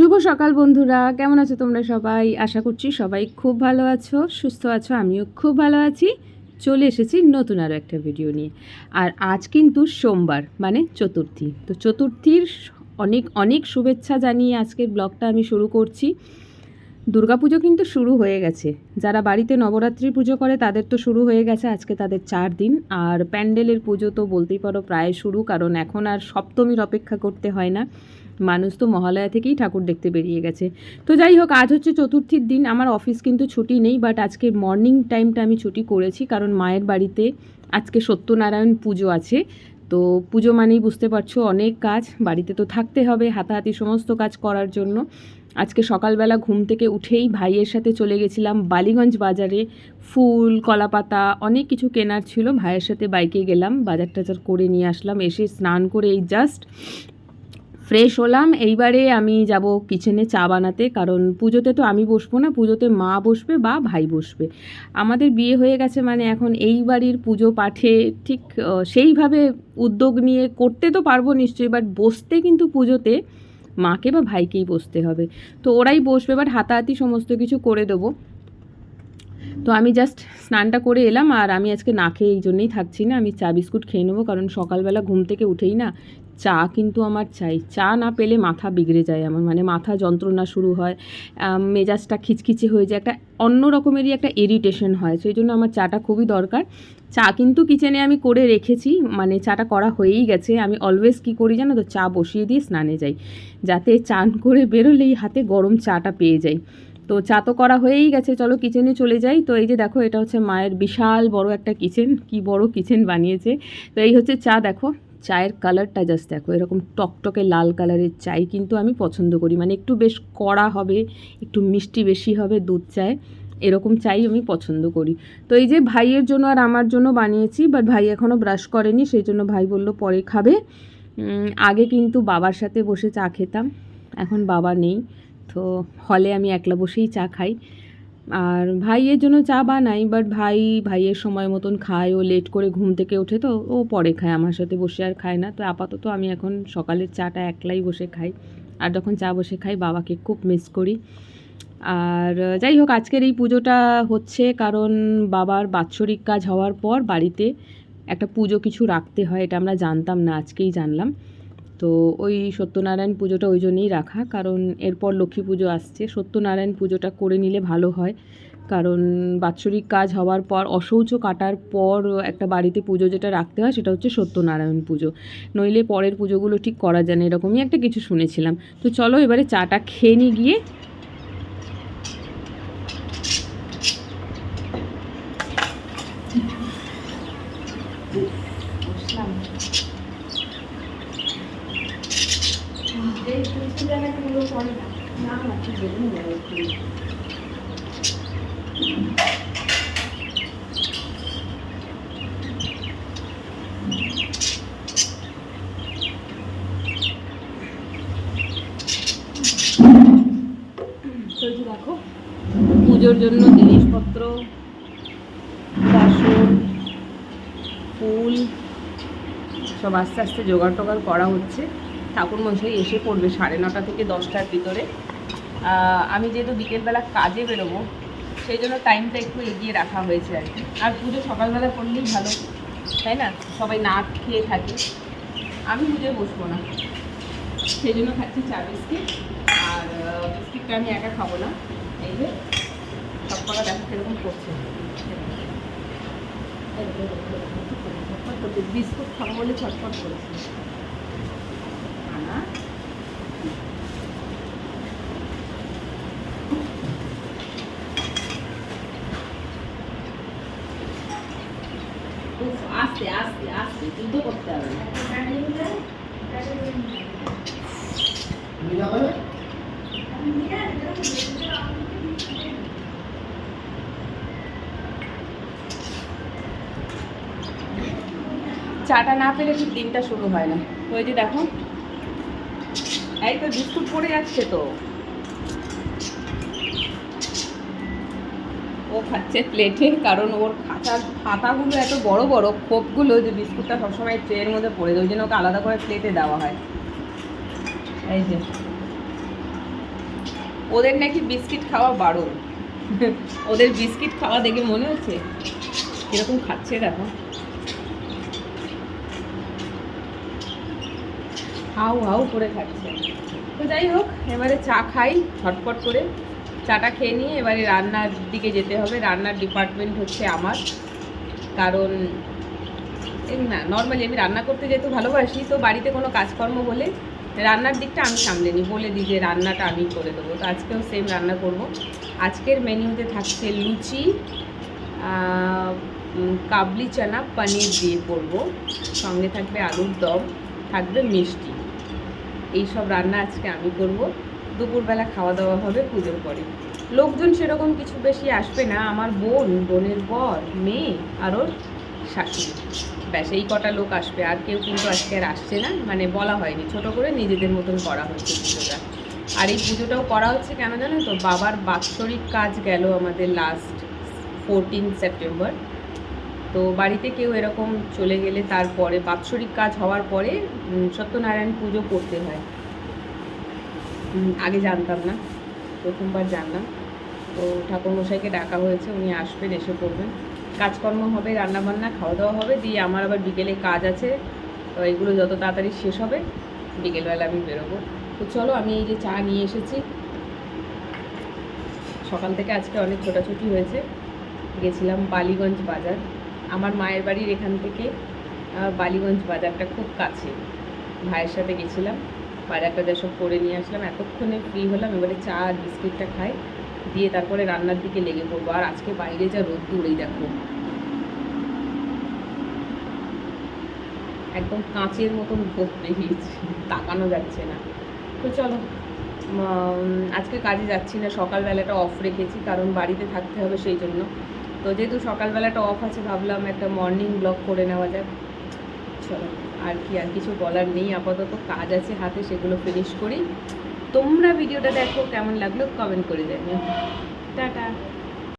শুভ সকাল বন্ধুরা, কেমন আছো তোমরা সবাই? আশা করছি সবাই খুব ভালো আছো, সুস্থ আছো, আমিও খুব ভালো আছি। চলে এসেছি নতুন আরও একটা ভিডিও নিয়ে। আর আজ কিন্তু সোমবার মানে চতুর্থী। তো চতুর্থীর অনেক অনেক শুভেচ্ছা জানিয়ে আজকের ব্লগটা আমি শুরু করছি। দুর্গাপুজো কিন্তু শুরু হয়ে গেছে। যারা বাড়িতে নবরাত্রি পুজো করে, তাদের তো শুরু হয়ে গেছে আজকে তাদের চার দিন। আর প্যান্ডেলের পুজো তো বলতেই পারো প্রায় শুরু, কারণ এখন আর সপ্তমীর অপেক্ষা করতে হয় না। মানুষ তো মহালয়া থেকেই ঠাকুর দেখতে বেরিয়ে গেছে। তো যাই হোক, আজ হচ্ছে চতুর্থীর দিন, আমার অফিস কিন্তু ছুটি নেই বাট আজকে মর্নিং টাইমটা আমি ছুটি করেছি, কারণ মায়ের বাড়িতে আজকে সত্যনারায়ণ পুজো আছে। তো পুজো মানেই বুঝতে পারছ, অনেক কাজ, বাড়িতে তো থাকতে হবে, হাতাহাতি সমস্ত কাজ করার জন্য। আজকে সকালবেলা ঘুম থেকে উঠেই ভাইয়ের সাথে চলে গেছিলাম বালিগঞ্জ বাজারে। ফুল, কলাপাতা, অনেক কিছু কেনার ছিল, ভাইয়ের সাথে বাইকে গেলাম বাজার টাজার করে নিয়ে আসলাম, এসে স্নান করে এই জাস্ট ফ্রেশ হলাম। এইবারে আমি যাব কিচেনে চা বানাতে, কারণ পুজোতে তো আমি বসবো না, পুজোতে মা বসবে বা ভাই বসবে। আমাদের বিয়ে হয়ে গেছে মানে এখন এই বাড়ির পুজো পাঠে ঠিক সেইভাবে উদ্যোগ নিয়ে করতে তো পারব নিশ্চয়ই বাট বসতে কিন্তু পুজোতে মাকে বা ভাইকেই বসতে হবে। তো ওরাই বসবে বাট হাতাহাতি সমস্ত কিছু করে দেবো। তো আমি জাস্ট স্নানটা করে এলাম, আর আমি আজকে না খেয়ে এই জন্যই থাকছি না। আমি চা বিস্কুট খেয়ে নেব, কারণ সকালবেলা ঘুম থেকে উঠেই না চা কিন্তু আমার চাই। চা না পেলে মাথা বিগড়ে যায় আমার মানে মাথা যন্ত্রণা শুরু হয় মেজাজটা খিচখিচে হয়ে যায়, একটা অন্য রকমেরই একটা ইরিটেশন হয়, সেই জন্য আমার চাটা খুবই দরকার। চা কিন্তু কিচেনে আমি করে রেখেছি মানে চাটা করা হয়েই গেছে, আমি অলওয়েজ কি করি জানো তো, চা বসিয়ে দিয়ে স্নানে যাই, যাতে চান করে বেরোলেই হাতে গরম চাটা পেয়ে যাই। তো চা তো করা হয়েই গেছে, চলো কিচেনে চলে যাই। তো এই যে দেখো, এটা হচ্ছে মায়ের বিশাল বড় একটা কিচেন, কি বড় কিচেন বানিয়েছে। তো এই হচ্ছে চা, দেখো। চায়ের কালারটা জাস্ট দেখো, এরকম টকটকে লাল কালারের চাই কিন্তু আমি পছন্দ করি। মানে একটু বেশ কড়া হবে, একটু মিষ্টি বেশি হবে দুধ চায়, এরকম চাই আমি পছন্দ করি। তো এই যে ভাইয়ের জন্য আর আমার জন্য বানিয়েছি বাট ভাই এখনও ব্রাশ করেনি, সেই জন্য ভাই বলল পরে খাবে। আগে কিন্তু বাবার সাথে বসে চা খেতাম, এখন বাবা নেই। তো হলে আমি একলা বসেই চা খাই। আর ভাইয়ের জন্য চা বানাই বাট ভাই, ভাইয়ের সময় মতন খায়। ও লেট করে ঘুম থেকে ওঠে তো, ও পরে খায়, আমার সাথে বসে আর খায় না। তো আপাতত আমি এখন সকালের চাটা একলাই বসে খাই। আর যখন চা বসে খাই, বাবাকে খুব মিস করি। আর যাই হোক, আজকের এই পুজোটা হচ্ছে কারণ বাবার বাৎসরিক কাজ হওয়ার পর বাড়িতে একটা পুজো কিছু রাখতে হয়, এটা আমরা জানতাম না, আজকেই জানলাম। তো ওই সত্যনারায়ণ পুজোটা ওই জন্যই রাখা। কারণ এরপর লক্ষ্মী পুজো আসছে। সত্যনারায়ণ পুজোটা করে নিলে ভালো হয়। কারণ বাৎসরিক কাজ হওয়ার পর অশৌচ কাটার পর একটা বাড়িতে পুজো যেটা রাখতে হয়, সেটা হচ্ছে সত্যনারায়ণ পুজো। নইলে পরের পুজোগুলো ঠিক করা যায় না, এরকমই একটা কিছু শুনেছিলাম। তো চলো এবারে চাটা খেয়ে নিয়ে গিয়ে পুজোর জন্য জিনিসপত্র বাসন ফুল সব আস্তে আস্তে জোগাড় টোগাড় করা হচ্ছে। ঠাকুর মশাই এসে পড়বে সাড়ে নটা থেকে দশটার ভিতরে আমি যেহেতু বিকেলবেলা কাজে বেরোবো সেই জন্য টাইমটা একটু এগিয়ে রাখা হয়েছে আর কি আর পুজো সকালবেলা করলেই ভালো তাই না সবাই না খেয়ে থাকে আমি পুজোয় বসবো না সেই জন্য খাচ্ছি চা বিস্কিট আর বিস্কিটটা আমি একা খাব না এই যে সব কটা দেখো ছটফট করছে বিস্কুট খাব বলে ছটফট করেছে আস্তে আস্তে আস্তে যুদ্ধ করতে হবে। না চাটা না পেলে ঠিক দিনটা শুরু হয় না। ওই যে দেখো এই তো বিস্কুট পড়ে যাচ্ছে তো। ও খাচ্ছে প্লেটে কারণ ওর খাতার খাতাগুলো এত বড় বড়, খোপগুলো যে বিস্কুটটা সবসময় ট্রের মধ্যে পড়ে যায়, ওই জন্য ওকে আলাদা করে প্লেটে দেওয়া হয়। এই যে। ওদের নাকি বিস্কিট খাওয়া বারণ। ওদের বিস্কিট খাওয়া দেখে মনে হচ্ছে, কীরকম খাচ্ছে দেখো। হাউ হাউ করে খাচ্ছে। তো যাই হোক, এবারে চা খাই, ঝটপট করে। চাটা খেয়ে নিয়ে এবারে রান্নার দিকে যেতে হবে। রান্নার ডিপার্টমেন্ট হচ্ছে আমার। কারণ না নর্মালি আমি রান্না করতে যেহেতু ভালোবাসি, তো বাড়িতে কোনো কাজকর্ম হলে রান্নার দিকটা আমি সামলে নিই। বলে দিই যে রান্নাটা আমি করে দেবো। তো আজকেও সেম রান্না করব। আজকের মেনুতে থাকছে লুচি কাবলি চানা, পনির দিয়ে করব। সঙ্গে থাকবে আলুর দম, থাকবে মিষ্টি। এই সব রান্না আজকে আমি করব। দুপুরবেলা খাওয়া দাওয়া হবে, পুজোর পরে। লোকজন সেরকম কিছু বেশি আসবে না। আমার বোন, বোনের বর, মেয়ে আর ওর শাশুড়ি। ব্যাস, এই কটা লোক আসবে। আর কেউ কিন্তু আজকে আর আসছে না। মানে বলা হয়নি। ছোট করে নিজেদের মতন করা হচ্ছে পুজোটা। আর এই পুজোটাও করা হচ্ছে কেন জানো তো? বাবার বাৎসরিক কাজ গেল আমাদের লাস্ট ফোরটিন সেপ্টেম্বর তো বাড়িতে কেউ এরকম চলে গেলে তারপরে বাৎসরিক কাজ হওয়ার পরে সত্যনারায়ণ পুজো করতে হয়। আগে জানতাম না, প্রথমবার জানলাম। তো ঠাকুরমশাইকে ডাকা হয়েছে, উনি আসবেন, এসে করবেন কাজকর্ম হবে, রান্নাবান্না খাওয়া দাওয়া হবে, দিয়ে আমার আবার বিকেলে কাজ আছে। তো এগুলো যত তাড়াতাড়ি শেষ হবে, বিকেলবেলা আমি বেরোবো। তো চলো, আমি এই যে চা নিয়ে এসেছি। সকাল থেকে আজকে অনেক ছোটাছুটি হয়েছে। গেছিলাম বালিগঞ্জ বাজার। আমার মায়ের বাড়ির এখান থেকে বালিগঞ্জ বাজারটা খুব কাছে। ভাইয়ের সাথে গেছিলাম, বাজারটা যেসব করে নিয়ে আসলাম। এতক্ষণে ফ্রি হলাম, এবারে চা আর বিস্কিটটা খাই। দিয়ে তারপরে রান্নার দিকে লেগে পড়ব। আর আজকে বাইরে যা রোদ দূরেই দেখো। একদম কাঁচের মতন রোদ বেরিয়েছে, তাকানো যাচ্ছে না। তো চলো আজকে কাজে যাচ্ছি না, সকালবেলাটা অফ রেখেছি, কারণ বাড়িতে থাকতে হবে সেই জন্য। তো যেহেতু সকালবেলাটা অফ আছে, ভাবলাম একটা মর্নিং ব্লগ করে নেওয়া যাক। চলো, আর কি, আর কিছু বলার নেই, আপাতত কাজ আছে হাতে, সেগুলো ফিনিশ করি। তোমরা ভিডিওটা দেখো, কেমন লাগল কমেন্ট করে জানিও। টাটা।